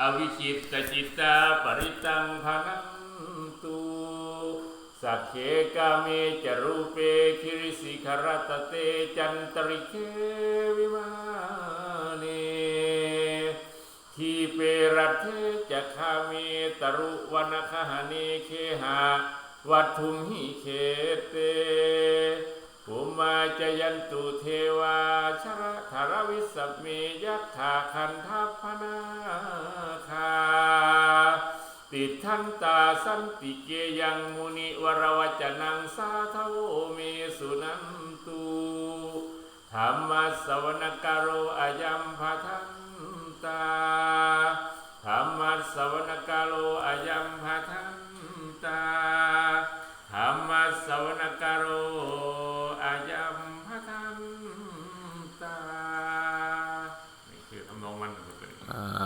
อวิจิตตจิตตาปริตังพนันตุสักเขกาเมจรูปเปคิริสิขรตเตจันตริเควิมาเนทีเปรัตเทจะคาเมตรุวนคหเนเคหาวัตถุมหิเคเตภูมาจยันตุเทวาชระ เมยัตถาคันทัพนาคาติดทันตาสันติเกยังมุนิวรวจนังสาเทโวเมสุนันตุธรรมสวนกโรอายัมพทันตาธรรมสวนกโรอายัมพทันตาธรรมสวนกโร น้องมันเออ